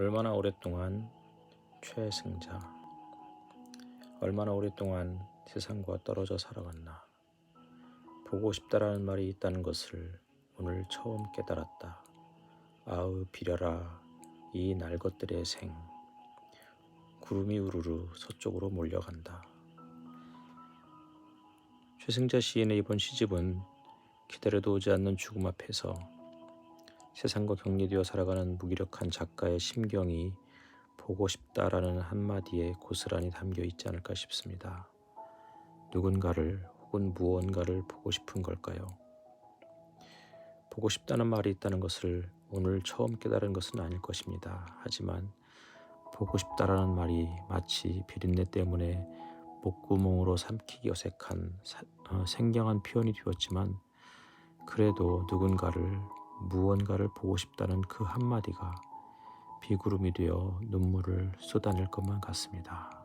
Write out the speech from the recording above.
얼마나 오랫동안 최승자 얼마나 오랫동안 세상과 떨어져 살아갔나 보고 싶다라는 말이 있다는 것을 오늘 처음 깨달았다. 아으 비려라 이 날 것들의 생 구름이 우르르 서쪽으로 몰려간다. 최승자 시인의 이번 시집은 기다려도 오지 않는 죽음 앞에서 세상과 격리되어 살아가는 무기력한 작가의 심경이 보고 싶다라는 한마디에 고스란히 담겨 있지 않을까 싶습니다. 누군가를 혹은 무언가를 보고 싶은 걸까요? 보고 싶다는 말이 있다는 것을 오늘 처음 깨달은 것은 아닐 것입니다. 하지만 보고 싶다라는 말이 마치 비린내 때문에 목구멍으로 삼키기 어색한 사- 어, 생경한 표현이 되었지만 그래도 누군가를 무언가를 보고 싶다는 그 한마디가 비구름이 되어 눈물을 쏟아낼 것만 같습니다.